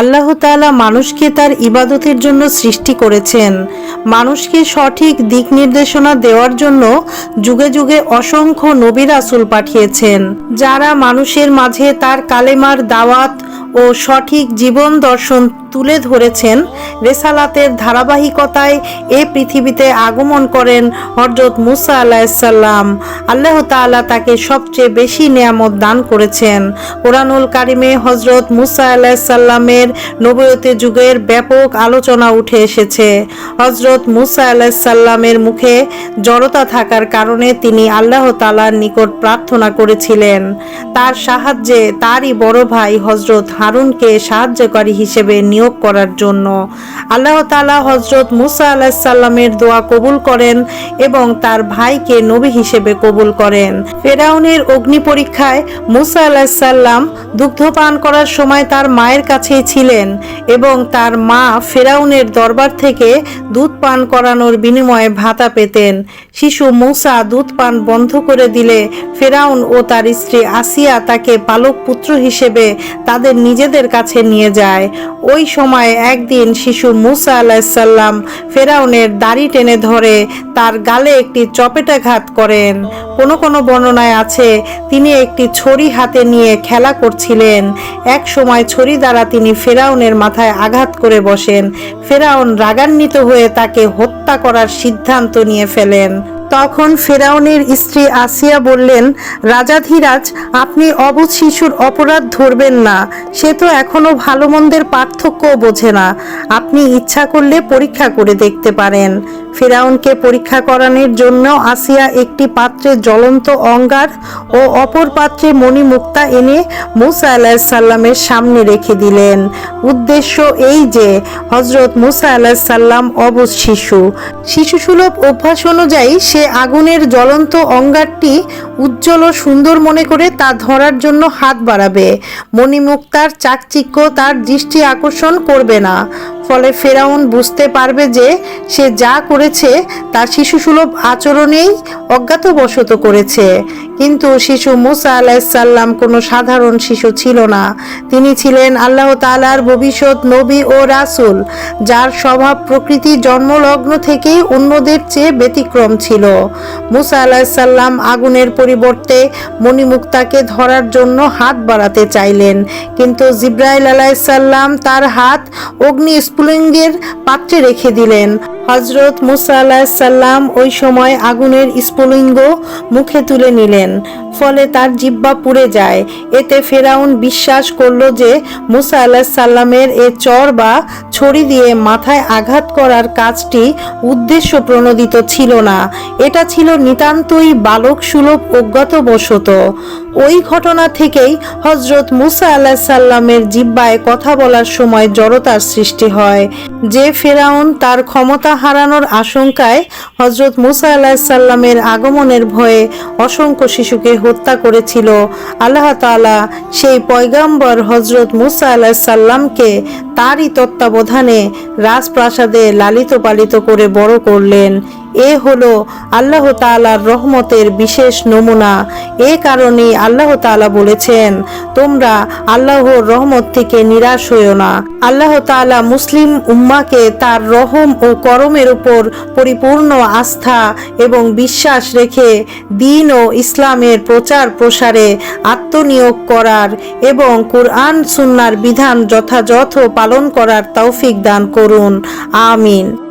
আল্লাহ তালা মানুষকে তার ইবাদতের জন্য সৃষ্টি করেছেন। মানুষকে সঠিক দিক নির্দেশনা দেওয়ার জন্য যুগে যুগে অসংখ্য নবী আসুল পাঠিয়েছেন, যারা মানুষের মাঝে তার কালেমার দাওয়াত ও সঠিক জীবন দর্শন তুলে ধরেছেন। রেসালাতের ধারাবাহিকতায় এ পৃথিবীতে আগমন করেন হজরত মুসা আলাহিসাল্লাম আল্লাহ তাআলা তাকে সবচেয়ে বেশি নিয়ামত দান করেছেন। কোরআনুল কারিমে হজরত মুসা আলাহিসাল্লামের নবয়তে যুগের ব্যাপক আলোচনা উঠে এসেছে। হজরত মুসা আলাহিসাল্লামের মুখে জড়তা থাকার কারণে তিনি আল্লাহ তাআলার নিকট প্রার্থনা করেছিলেন। তার সাহায্যে তারই বড় ভাই হজরত হারুনকে সাহায্যকারী হিসেবে নিয়োগ করার জন্য। আল্লাহ তাআলা হজরত মুসা আলাহিসাল্লামের দোয়া কবুল করেন এবং তার ভাইকে নবী হিসেবে কবুল করেন। ফেরাউনের অগ্নি পরীক্ষায় মুসা আলাহিসাল্লাম দুগ্ধ পান করার সময় তার মায়ের কাছেই ছিলেন এবং তার মা ফেরাউনের দরবার থেকে দুধ পান করানোর বিনিময়ে ভাতা পেতেন। শিশু মুসা দুধ পান বন্ধ করে দিলে ফেরাউন ও তার স্ত্রী আসিয়া তাকে পালক পুত্র হিসেবে তাদের নিজেদের কাছে নিয়ে যায়। ওই সময় একদিন শিশু মুসা আলাহিসাল্লাম ফেরাউনের দাড়ি টেনে ধরে তার গালে একটি চপেটাঘাত করেন। কোনো কোনো বর্ণনায় আছে, তিনি একটি ছড়ি হাতে নিয়ে খেলা করছিলেন। এক সময় ছড়ি দ্বারা তিনি ফেরাউনের মাথায় আঘাত করে বসেন। ফেরাউন রাগান্বিত হয়ে তাকে হত্যা করার সিদ্ধান্ত নিয়ে ফেলেন। তখন ফেরাউনের স্ত্রী আসিয়া বললেন, রাজাধিরাজ, আপনি অবুধ শিশুর অপরাধ ধরবেন না। সে তো এখনও ভালো মন্দের পার্থক্যও বোঝে না। আপনি ইচ্ছা করলে পরীক্ষা করে দেখতে পারেন। ফেরাউনকে পরীক্ষা করানোর জন্য আসিয়া একটি পাত্রে জ্বলন্ত অঙ্গার ও অপর পাত্রে মণিমুক্তা এনে মুসা আলাহিসাল্লামের সামনে রেখে দিলেন। উদ্দেশ্য এই যে হজরত মুসা আলাহিসাল্লাম অবুজ শিশু। শিশুসুলভ অভ্যাস অনুযায়ী সে আগুনের জ্বলন্ত অঙ্গারটি উজ্জ্বল ও সুন্দর মনে করে তা ধরার জন্য হাত বাড়াবে। মণিমুক্তার চাকচিক্য তার দৃষ্টি আকর্ষণ করবে না। ফলে ফেরাউন বুঝতে পারবে যে সে যা করেছে তা শিশুসুলভ আচরণেই অজ্ঞাতবশত করেছে। কিন্তু শিশু মুসা আলাহিসাল্লাম কোনো সাধারণ শিশু ছিল না। তিনি ছিলেন আল্লাহ তালার ভবিষ্যৎ নবী ও রাসূল, যার স্বভাব প্রকৃতি জন্মলগ্ন থেকেই অন্যদের চেয়ে ব্যতিক্রম ছিল। মুসা আলাহিসাল্লাম আগুনের পরিবর্তে মণিমুক্তাকে ধরার জন্য হাত বাড়াতে চাইলেন, কিন্তু জিব্রাইল আলাহিসাল্লাম তার হাত অগ্নি স্ফুলিঙ্গের পাত্রে রেখে দিলেন। হজরত মুসা আলাহিসাল্লাম ওই সময় আগুনের স্ফুলিঙ্গ মুখে তুলে নিলেন। ফলে তার জিব্বা পুড়ে যায়। এতে ফেরাউন বিশ্বাস করল যে মুসা আলাহিসাল্লামের এ চর বা ছড়ি দিয়ে মাথায় আঘাত করার কাজটি উদ্দেশ্য প্রণোদিত ছিল না। এটা ছিল নিতান্তই বালক সুলভ অজ্ঞাতবশত। ওই ঘটনা থেকেই হজরত মুসা আল্লাহ সাল্লামের জিব্বায় কথা বলার সময় জড়তার সৃষ্টি হয়। যে ফেরাউন তার ক্ষমতা হারানোর আশঙ্কায় হজরত মুসা আল্লাহ সাল্লামের আগমনের ভয়ে অসংখ্য শিশুকে হত্যা করেছিল। আল্লাহ তালা সেই পয়গাম্বর হজরত মুসা আল্লাহ সাল্লামকে তারই তত্ত্বাবধানে রাজপ্রাসাদে লালিত পালিত করে বড় করলেন। এ হলো আল্লাহ তালার রহমতের বিশেষ নমুনা। এ কারণেই আল্লাহ তালা বলেছেন তোমরা আল্লাহর রহমত থেকে নিরাশ হইও না। আল্লাহ তাআলা মুসলিম উম্মাকে তার রহম ও করমের উপর পরিপূর্ণ আস্থা এবং বিশ্বাস রেখে দিন ও ইসলামের প্রচার প্রসারে আত্মনিয়োগ করার এবং কোরআন সুন্নার বিধান যথাযথ পালন করার তৌফিক দান করুন। আমিন।